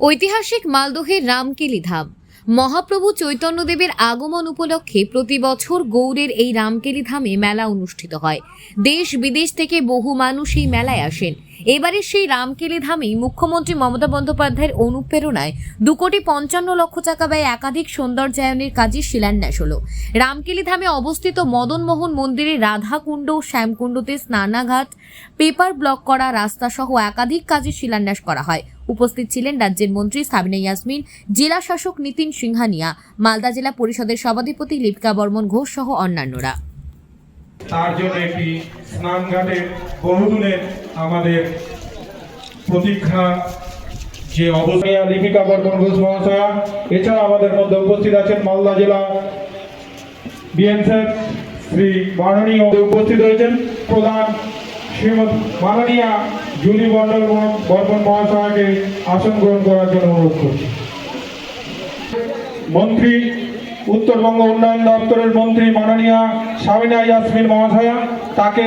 ঐতিহাসিক মালদহের রামকেলি ধাম মহাপ্রভু চৈতন্যদেবের আগমন উপলক্ষে প্রতি বছর গৌড়ের এই রামকেলি ধামে মেলা অনুষ্ঠিত হয়। দেশ বিদেশ থেকে বহু মানুষ এই মেলায় আসেন। এবারে সেই রামকেলি ধামেই মুখ্যমন্ত্রী মমতা বন্দ্যোপাধ্যায়ের অনুপ্রেরণায় দু কোটি পঞ্চান্ন লক্ষ টাকা ব্যয়ে একাধিক সৌন্দর্যায়নের কাজে শিলান্যাস হল। রামকেলি ধামে অবস্থিত মদনমোহন মন্দিরে রাধাকুণ্ড শ্যামকুণ্ডতে স্নানাঘাট, পেপার ব্লক করা রাস্তা সহ একাধিক কাজে শিলান্যাস করা হয়। উপস্থিত ছিলেন রাজ্যের মন্ত্রী সাবিনা ইয়াসমিন, জেলা শাসক নীতিন সিংহানিয়া, মালদা জেলা পরিষদের সভাধিপতি লিপিকা বর্মন ঘোষ সহ অন্যান্যরা। তার জন্য একটি স্নানঘাটে বহুদিনের আমাদের প্রতীক্ষা যে অবস্থা। লিপিকা বর্মন ঘোষ মহাশয়া, এছাড়া আমাদের মধ্যে উপস্থিত আছেন মালদা জেলা বিএনসেফ শ্রী মাননীয়। উপস্থিত হয়েছেন প্রধান শ্রীমৎ মাননীয়া জুলি মন্ডল বর্মন মহাশয়াকে আসন গ্রহণ করার জন্য অনুরোধ করছি। মন্ত্রী, উত্তরবঙ্গ উন্নয়ন দপ্তরের মন্ত্রী মাননীয়া সাবিনা ইয়াসমিন মহাশয়া, তাকে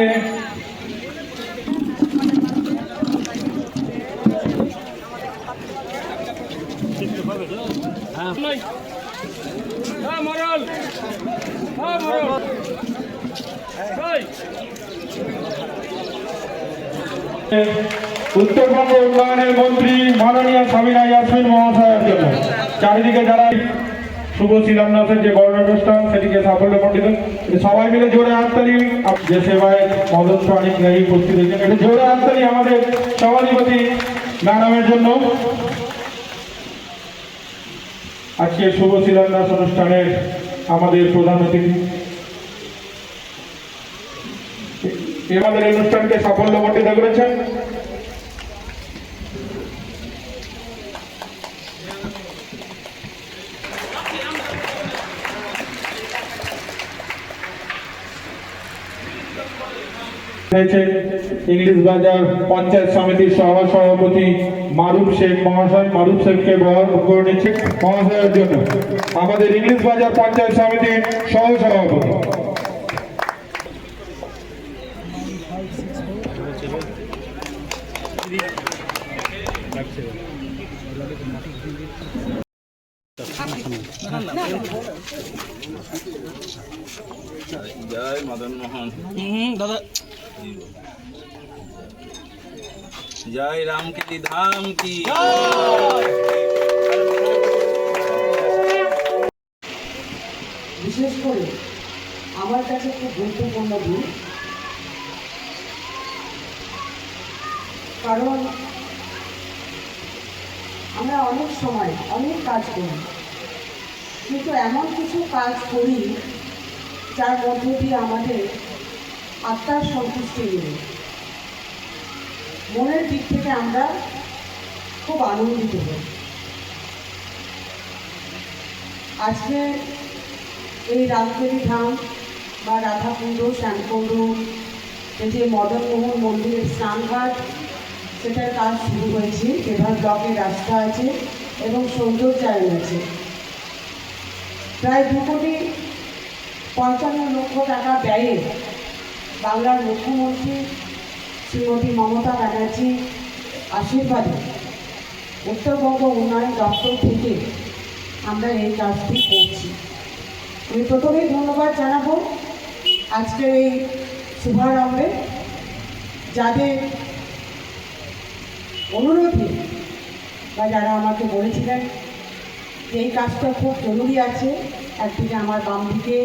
হ্যাঁ মরল হ্যাঁ মরল এই উত্তরবঙ্গ উন্নয়নের মন্ত্রী মাননীয়া সাবিনা ইয়াসমিন মহাশয়ের জন্য। চারিদিকে যারা শুভ শিলান্যাসের যে বর্ণ অনুষ্ঠান সেটিকে সাফল্য মণ্ডিত সবাই মিলে জোরে হাততালি যে সেবায় মদন প্রাণিক নেই উপস্থিত হয়েছেন এটা জোরে হাততালি আমাদের সভাধিপতি ম্যাডামের জন্য। আজকে শুভ শিলান্যাস অনুষ্ঠানের আমাদের প্রধান অতিথি এ আমাদের অনুষ্ঠানকে সাফল্য মণ্ডিত করেছেন। হয়েছে ইংলিশ বাজার পঞ্চায়েত সমিতির সহ সভাপতি মারুফ শেখ মহাশয়। মারুফ শেখকে বহন করে নিচ্ছে মহাশয়ের জন্য। আমাদের ইংলিশ বাজার পঞ্চায়েত সমিতির সহ সভাপতি। জয় দাদা। জয় রামকেলি ধাম কি। বিশেষ করে আমার কাছে খুব গুরুত্বপূর্ণ দিন। কারণ আমরা অনেক সময় অনেক কাজ করি কিন্তু এমন কিছু কাজ করি যার মধ্য দিয়ে আমাদের আত্মার সন্তুষ্টি মেলে। মনের দিক থেকে আমরা খুব আনন্দিত হই। আজকে এই রামকেরি ধাম বা রাধাকুণ্ড, শ্যামকুণ্ড, এই যে মদনমোহন মন্দিরের স্নানঘাট, সেটার কাজ শুরু হয়েছে। পেভার ব্লকের রাস্তা আছে এবং সৌন্দর্যায়ন আছে। প্রায় দু কোটি পঞ্চান্ন লক্ষ টাকা ব্যয়ে বাংলার মুখ্যমন্ত্রী শ্রীমতী মমতা ব্যানার্জি আশীর্বাদে উত্তরবঙ্গ উন্নয়ন দপ্তর থেকে আমরা এই কাজটি করছি। আমি প্রথমেই ধন্যবাদ জানাব আজকের এই শুভারম্ভে, যাদের অনুরোধে বা যারা আমাকে বলেছিলেন যে এই কাজটা খুব জরুরি আছে, একদিকে আমার বাম দিকে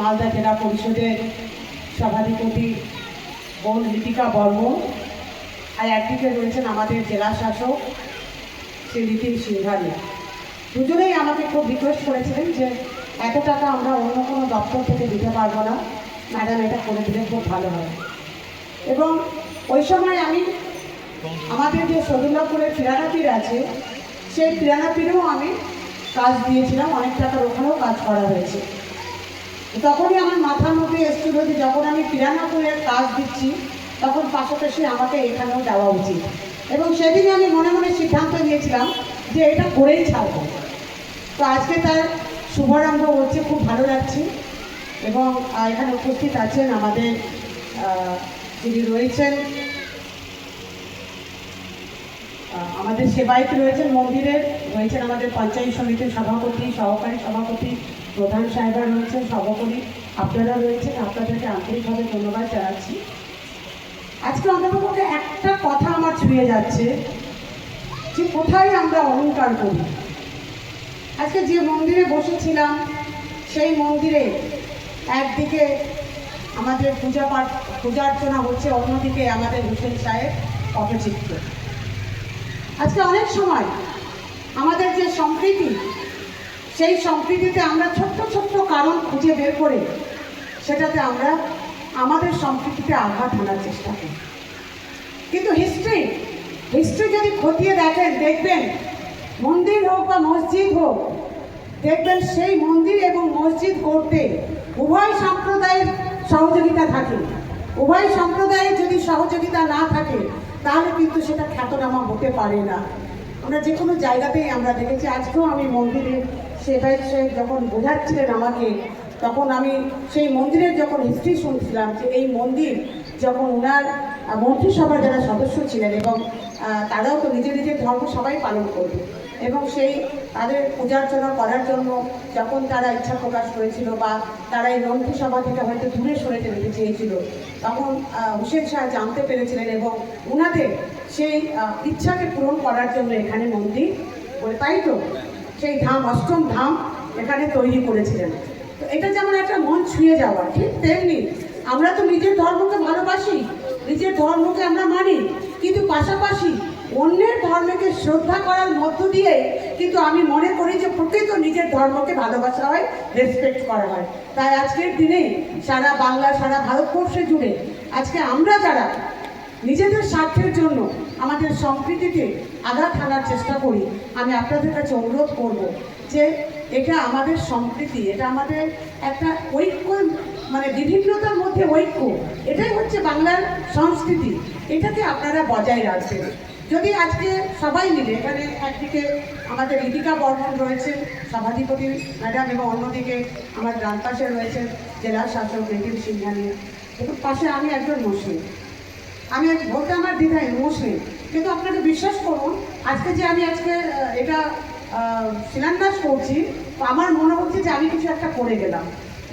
মালদা জেলা পরিষদের সভাধিপতি বোন লিপিকা বর্মন আর একদিকে রয়েছেন আমাদের জেলা শাসক শ্রী নীতিন সিংহানিয়া দুজনেই আমাকে খুব রিকোয়েস্ট করেছিলেন যে এত টাকা আমরা অন্য কোনো দপ্তর থেকে দিতে পারব না। ম্যাডাম এটা করে দিলে খুব ভালো হয়। এবং ওই সময় আমি আমাদের যে সদুল্লাপুরের ফিরানাপির আছে, সেই ফিরানাপিরেও আমি কাজ দিয়েছিলাম। অনেক টাকার ওখানেও কাজ করা হয়েছে। তখনই আমার মাথার মধ্যে এসেছিল যে যখন আমি ফিরানাপুরের কাজ দিচ্ছি, তখন পাশাপাশি আমাকে এখানেও দেওয়া উচিত। এবং সেদিনই আমি মনে মনে সিদ্ধান্ত নিয়েছিলাম যে এটা করেই ছাড়বো। তো আজকে তার শুভারম্ভ হচ্ছে, খুব ভালো লাগছে। এবং এখানে উপস্থিত আছেন আমাদের যিনি রয়েছেন আমাদের সেবায়িত রয়েছেন মন্দিরের, রয়েছেন আমাদের পঞ্চায়েত সমিতির সভাপতি, সহকারী সভাপতি প্রধান সাহেবরা রয়েছেন, সভাপতি আপনারা রয়েছেন, আপনাদেরকে আন্তরিকভাবে ধন্যবাদ জানাচ্ছি। আজকে অন্ততপক্ষে একটা কথা আমার ছুঁয়ে যাচ্ছে, যে কোথায় আমরা অলংকার করি? আজকে যে মন্দিরে বসেছিলাম, সেই মন্দিরে একদিকে আমাদের পূজা পাঠ, পূজা অর্চনা হচ্ছে, অন্যদিকে আমাদের হোসেন সাহেব পটচিত্র আজকে অনেক সময় আমাদের যে সম্প্রীতি সেই সম্প্রীতিতে আমরা ছোট্ট ছোট্ট কারণ খুঁজে বের করে সেটাতে আমরা আমাদের সম্প্রীতিতে আঘাত হানার চেষ্টা করি। কিন্তু হিস্ট্রি হিস্ট্রি যদি খতিয়ে দেখেন, দেখবেন মন্দির হোক বা মসজিদ হোক, দেখবেন সেই মন্দির এবং মসজিদ করতে উভয় সম্প্রদায়ের সহযোগিতা থাকে। উভয় সম্প্রদায়ের যদি সহযোগিতা না থাকে, তাহলে কিন্তু সেটা খ্যাতনামা হতে পারে না। আমরা যে কোনো জায়গাতেই আমরা দেখেছি, আজকেও আমি মন্দিরে সেবাই সাহেব যখন বোঝাচ্ছিলেন আমাকে, তখন আমি সেই মন্দিরের যখন হিস্ট্রি শুনছিলাম যে এই মন্দির যখন ওনার মন্ত্রিসভার যারা সদস্য ছিলেন এবং তারাও তো নিজের নিজের ধর্ম সবাই পালন করবে। এবং সেই তাদের পূজার্চনা করার জন্য যখন তারা ইচ্ছা প্রকাশ করেছিল বা তারা এই মন্ত্রিসভা থেকে হয়তো দূরে সরে যেতে চেয়েছিল, তখন হুসেন শাহ জানতে পেরেছিলেন এবং ওনাদের সেই ইচ্ছাকে পূরণ করার জন্য এখানে মন্দির, তাই তো? সেই ধাম, অষ্টম ধাম এখানে তৈরি করেছিলেন। তো এটা যেমন একটা মন ছুঁয়ে যাওয়া, ঠিক তেমনি আমরা তো নিজের ধর্মকে ভালোবাসি, নিজের ধর্মকে আমরা মানি, কিন্তু পাশাপাশি অন্যের ধর্মকে শ্রদ্ধা করার মধ্য দিয়ে কিন্তু আমি মনে করি যে প্রকৃত নিজের ধর্মকে ভালোবাসা হয় রেসপেক্ট করা হয়। তাই আজকের দিনে সারা বাংলা, সারা ভারতবর্ষে জুড়ে আজকে আমরা যারা নিজেদের স্বার্থের জন্য আমাদের সম্প্রীতিতে আঘাত হানার চেষ্টা করি। আমি আপনাদের কাছে অনুরোধ করব যে এটা আমাদের সম্প্রীতি, এটা আমাদের একটা ঐক্য মানে বিভিন্নতার মধ্যে ঐক্য। এটাই হচ্ছে বাংলার সংস্কৃতি। এটাকে আপনারা বজায় রাখবেন। যদি আজকে সবাই মিলে, এখানে একদিকে আমাদের লিপিকা বর্মন রয়েছেন সভাধিপতি ম্যাডাম, এবং অন্যদিকে আমার গ্রাম পাশে রয়েছেন জেলা শাসক রেকিম সিংহানি এবং পাশে আমি একজন মুসলিম আমি আজ বলতে আমার দ্বিধায় মুসলিম কিন্তু আপনাকে বিশ্বাস করুন, আজকে যে আমি আজকে এটা শিলান্যাস করছি আমার মনে হচ্ছে যে আমি কিছু একটা করে গেলাম।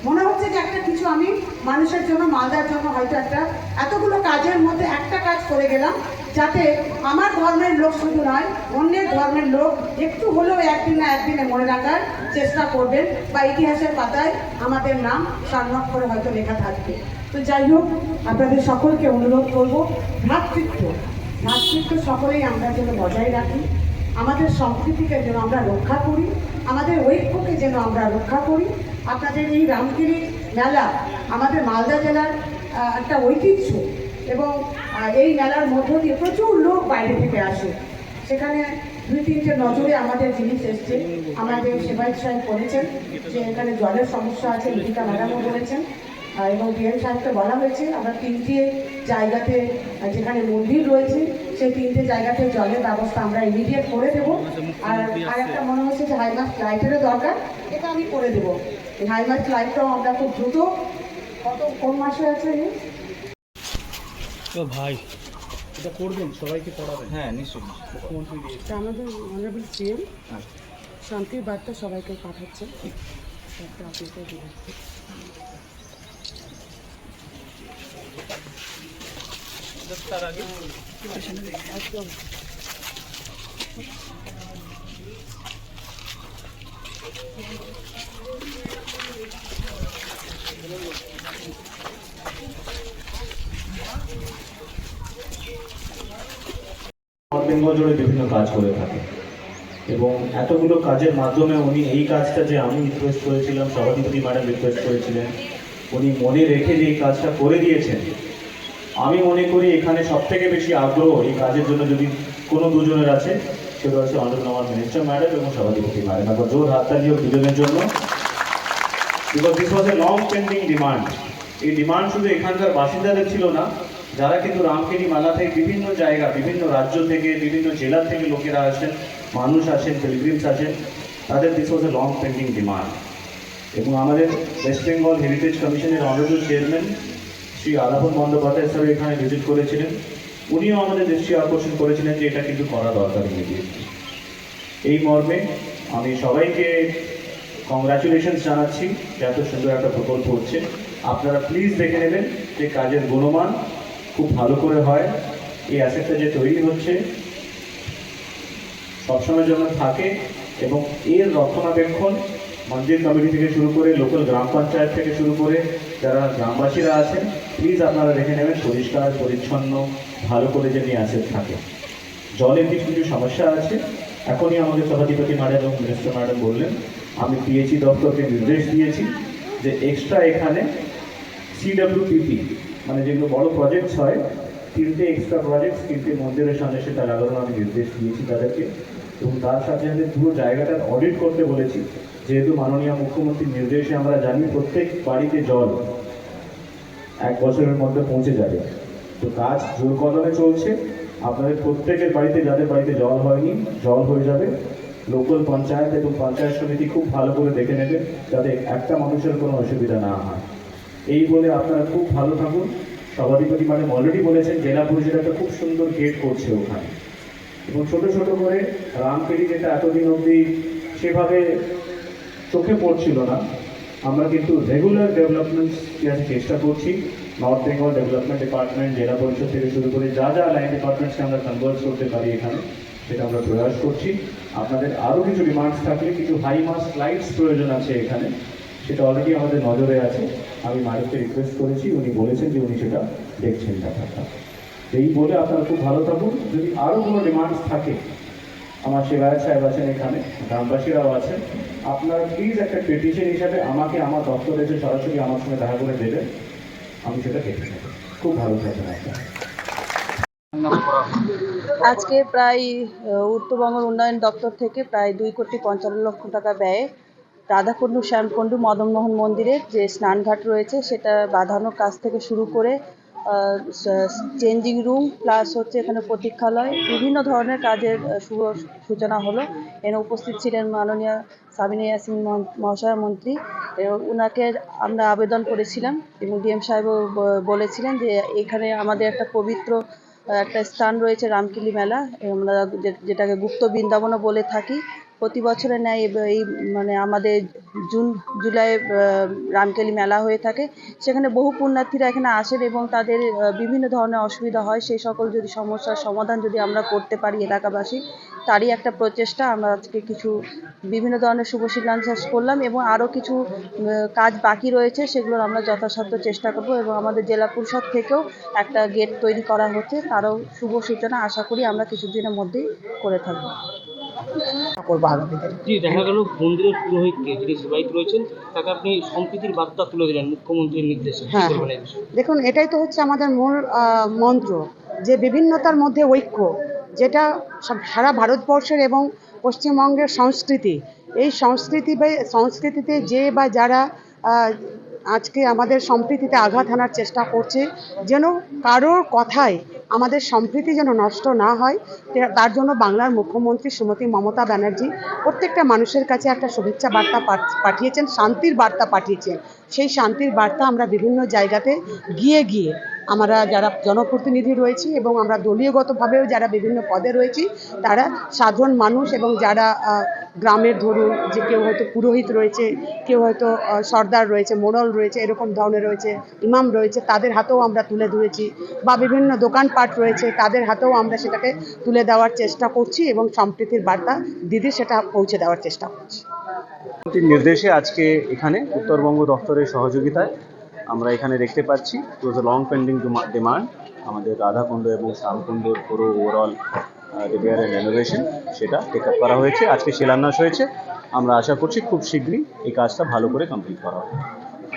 মনে হচ্ছে যে একটা কিছু আমি মানুষের জন্য, মালদার জন্য হয়তো একটা, এতগুলো কাজের মধ্যে একটা কাজ করে গেলাম, যাতে আমার ধর্মের লোক শুধু নয়, অন্যের ধর্মের লোক একটু হলেও একদিন না একদিনে মনে রাখার চেষ্টা করবেন, বা ইতিহাসের পাতায় আমাদের নাম স্বর্ণাক্ষরে হয়তো লেখা থাকবে। তো যাই হোক, আপনাদের সকলকে অনুরোধ করব, ভ্রাতৃত্ব ভ্রাতৃত্ব সকলেই আমরা যেন বজায় রাখি। আমাদের সংস্কৃতিকে যেন আমরা রক্ষা করি, আমাদের ঐক্যকে যেন আমরা রক্ষা করি। আপনাদের এই রামগিরি মেলা আমাদের মালদা জেলার একটা ঐতিহ্য এবং এই মেলার মধ্য দিয়ে প্রচুর লোক বাইরে থেকে আসে। সেখানে দুই তিনটে নজরে আমাদের জিনিস এসছে। আমাদের সেবায়ত সাহেব বলেছেন যে এখানে জলের সমস্যা আছে, লিপিকা ম্যাডামও বলেছেন। এবং ডিএম সাহেবকে বলা হয়েছে আমরা তিনটে জায়গাতে যেখানে মন্দির রয়েছে সেই তিনটে জায়গাতে জলের ব্যবস্থা আমরা ইমিডিয়েট করে দেব। আর আর একটা মনে হচ্ছে যে হাইমাস লাইটেরও দরকার এটা আমি করে দেবো। এই হাইমাস লাইটটাও আমরা খুব দ্রুত কত কোন মাসে আছে ভাই এটা করবেন সবাইকে পড়াবেন হ্যাঁ নিশ্চয়ই আমাদের অনারেবল সিএম শান্তির বার্তা সবাইকে পাঠাচ্ছে। একটা অফিসে দিয়ে আগে জুড়ে বিভিন্ন কাজ করে থাকে। এবং এতগুলো কাজের মাধ্যমে উনি এই কাজটা যে আমি রিকোয়েস্ট করেছিলাম সভাধিপতি ম্যাডাম রিকোয়েস্ট করেছিলেন, উনি মনে রেখে যে এই কাজটা করে দিয়েছেন আমি মনে করি এখানে সব থেকে বেশি আগ্রহ এই কাজের জন্য যদি কোনো দুজনের আছে সেটা হচ্ছে অনারেবল আমার মিনিস্টার ম্যাডাম এবং সভাধিপতি ম্যাডাম একবার জোর হাততালি হোক দুজনের জন্য। Because this was a long pending demand এই ডিমান্ড শুধু এখানকার বাসিন্দাদের ছিল না, যারা কিন্তু রামকেলি মেলা থেকে বিভিন্ন জায়গা, বিভিন্ন রাজ্য থেকে, বিভিন্ন জেলা থেকে লোকেরা আসেন, মানুষ আসেন পিলগ্রিমস আসেন, তাদের this was a long pending demand এবং আমাদের ওয়েস্ট বেঙ্গল হেরিটেজ কমিশনের honourable chairman Shri Alapan Bandyopadhyay sir এখানে ভিজিট করেছিলেন। উনিও আমাদের দৃষ্টি আকর্ষণ করেছিলেন যে এটা কিন্তু করা দরকার এই মর্মে আমি সবাইকে কংগ্রাচুলেশনস জানাচ্ছি যে এত সুন্দর একটা প্রকল্প হচ্ছে। আপনারা প্লিজ দেখে নেবেন যে কাজের গুণমান খুব ভালো করে হয়। এই অ্যাসেটটা যে তৈরি হচ্ছে, সবসময়ের জন্য থাকে এবং এর রক্ষণাবেক্ষণ মন্দির কমিটি থেকে শুরু করে লোকাল গ্রাম পঞ্চায়েত থেকে শুরু করে যারা গ্রামবাসীরা আছেন প্লিজ আপনারা দেখে নেবেন পরিষ্কার, পরিচ্ছন্ন, ভালো করে যেন অ্যাসেট থাকে। জলের কিছু কিছু সমস্যা আছে। এখনই আমাদের সভাধিপতি ম্যাডাম এবং মিনিস্টার ম্যাডাম বললেন, আমি পিএইচই দপ্তরকে নির্দেশ দিয়েছি যে এক্সট্রা এখানে সিডব্লিউপিপি মানে যেগুলো বড় প্রজেক্টস হয়, তিনটে এক্সট্রা প্রজেক্টস তিনটে মন্দিরের সামনে সেটা লাগানোর আমি নির্দেশ দিয়েছি তাদেরকে। এবং তার সাথে সাথে পুরো জায়গাটার অডিট করতে বলেছি। যেহেতু মাননীয় মুখ্যমন্ত্রীর নির্দেশে আমরা জানি প্রত্যেক বাড়িতে জল এক বছরের মধ্যে পৌঁছে যাবে। তো কাজ জোর কদমে চলছে। আপনাদের প্রত্যেকের বাড়িতে যাদের বাড়িতে জল হয়নি, জল হয়ে যাবে। লোকাল পঞ্চায়েত এবং পঞ্চায়েত সমিতি খুব ভালো করে দেখে নেবে যাতে একটা মানুষের কোনো অসুবিধা না হয়। এই বলে আপনারা খুব ভালো থাকুন। সভাধিপতি ম্যাডাম অলরেডি বলেছেন, জেলা পরিষদ একটা খুব সুন্দর গেট করছে ওখানে। এবং ছোট ছোট করে রামকেলি যেটা এতদিন অবধি সেভাবে চোখে পড়ছিল না। আমরা কিন্তু রেগুলার ডেভেলপমেন্ট চেষ্টা করছি। নর্থ বেঙ্গল ডেভেলপমেন্ট ডিপার্টমেন্ট জেলা পরিষদ থেকে শুরু করে যা যা লাইন ডিপার্টমেন্টসকে আমরা কনভার্ট করতে পারি এখানে, সেটা আমরা প্রয়াস করছি। আপনাদের আরও কিছু ডিমান্ডস থাকলে কিছু হাই মাস লাইটস প্রয়োজন আছে এখানে, সেটা অলরেডি আমাদের নজরে আছে। আমি ম্যাডামকে রিকোয়েস্ট করেছি, উনি বলেছেন যে উনি সেটা দেখছেন ব্যাপারটা। এই বলে আপনারা খুব ভালো থাকুন। যদি আরও কোনো ডিমান্ডস থাকে আমার সেবায়ত সাহেব আছেন এখানে গ্রামবাসীরাও আছেন। আপনারা প্লিজ একটা পেটিশন হিসাবে আমাকে আমার দপ্তরে এসে সরাসরি আমার সঙ্গে দেখা করে দেবেন আমি সেটা দেখে নেব খুব ভালো থাকবেন আপনারা। আজকে প্রায় আহ, উত্তরবঙ্গ উন্নয়ন দপ্তর থেকে প্রায় দুই কোটি পঞ্চান্ন লক্ষ টাকা ব্যয়ে রাধাকুণ্ডু শ্যামকুণ্ডু মদনমোহন মন্দিরের যে স্নানঘাট রয়েছে সেটা বাঁধানোর কাজ থেকে শুরু করে চেঞ্জিং রুম প্লাস হচ্ছে এখানে প্রতীক্ষালয়। বিভিন্ন ধরনের কাজের শুভ সূচনা হলো। এখানে উপস্থিত ছিলেন মাননীয় সাবিনা ইয়াসিন মহ- মহাশয়া মন্ত্রী। এবং ওনাকে আমরা আবেদন করেছিলাম এবং ডিএম সাহেবও বলেছিলেন যে এখানে আমাদের একটা পবিত্র একটা স্থান রয়েছে রামকিলি মেলা। আমরা যেটাকে গুপ্ত বৃন্দাবনও বলে থাকি। প্রতি বছরের ন্যায় এই মানে আমাদের জুন, জুলাই রামকেলি মেলা হয়ে থাকে। সেখানে বহু পুণ্যার্থীরা এখানে আসেন এবং তাদের বিভিন্ন ধরনের অসুবিধা হয়। সেই সকল যদি সমস্যার সমাধান যদি আমরা করতে পারি এলাকাবাসী, তারই একটা প্রচেষ্টা। আমরা আজকে কিছু বিভিন্ন ধরনের শুভ শিলান্যাস করলাম এবং আরও কিছু কাজ বাকি রয়েছে। সেগুলোর আমরা যথাসাধ্য চেষ্টা করব এবং আমাদের জেলা পরিষদ থেকেও একটা গেট তৈরি করা হচ্ছে। তারও শুভ সূচনা আশা করি আমরা কিছুদিনের মধ্যেই করে থাকব। করব আগামীতে জি দেখা গেল মন্দিরের পুরোহিতকে যিনি সেবায়িত রয়েছেন তাকে আপনি সম্প্রীতির বার্তা তুলে দিলেন মুখ্যমন্ত্রীর নির্দেশে। হ্যাঁ, বিষয়ে? দেখুন এটাই তো হচ্ছে আমাদের মূল মন্ত্র যে বিভিন্নতার মধ্যে ঐক্য যেটা সারা ভারতবর্ষের এবং পশ্চিমবঙ্গের সংস্কৃতি। এই সংস্কৃতি বা সংস্কৃতিতে যে বা যারা আজকে আমাদের সম্প্রীতিতে আঘাত হানার চেষ্টা করছে যেন কারোর কথায় আমাদের সম্প্রীতি যেন নষ্ট না হয় তার জন্য বাংলার মুখ্যমন্ত্রী শ্রীমতী মমতা ব্যানার্জি প্রত্যেকটা মানুষের কাছে একটা শুভেচ্ছা বার্তা পাঠ- পাঠিয়েছেন, শান্তির বার্তা পাঠিয়েছেন। সেই শান্তির বার্তা আমরা বিভিন্ন জায়গাতে গিয়ে গিয়ে আমরা যারা জনপ্রতিনিধি রয়েছি এবং আমরা দলীয়গতভাবেও যারা বিভিন্ন পদে রয়েছি, তারা সাধারণ মানুষ এবং যারা গ্রামের ধরুন যে কেউ হয়তো পুরোহিত রয়েছে, কেউ হয়তো সর্দার রয়েছে, মোড়ল রয়েছে, এরকম ধরনের রয়েছে, ইমাম রয়েছে, তাদের হাতেও আমরা তুলে ধরেছি বা বিভিন্ন দোকানপাট রয়েছে, তাদের হাতেও আমরা সেটাকে তুলে দেওয়ার চেষ্টা করছি এবং সম্প্রীতির বার্তা দিদি সেটা পৌঁছে দেওয়ার চেষ্টা করছি। নির্দেশে আজকে এখানে উত্তরবঙ্গ দপ্তরের সহযোগিতায় আমরা এখানে দেখতে পাচ্ছি ইট লং পেন্ডিং ডিমান্ড আমাদের রাধাকুণ্ড এবং শ্যামকুণ্ডর পুরো ওভারঅল রিপেয়ার রেনোভেশন সেটা টেক আপ করা হয়েছে, আজকে শিলান্যাস হয়েছে। আমরা আশা করছি খুব শীঘ্রই এই কাজটা ভালো করে কমপ্লিট করা হবে।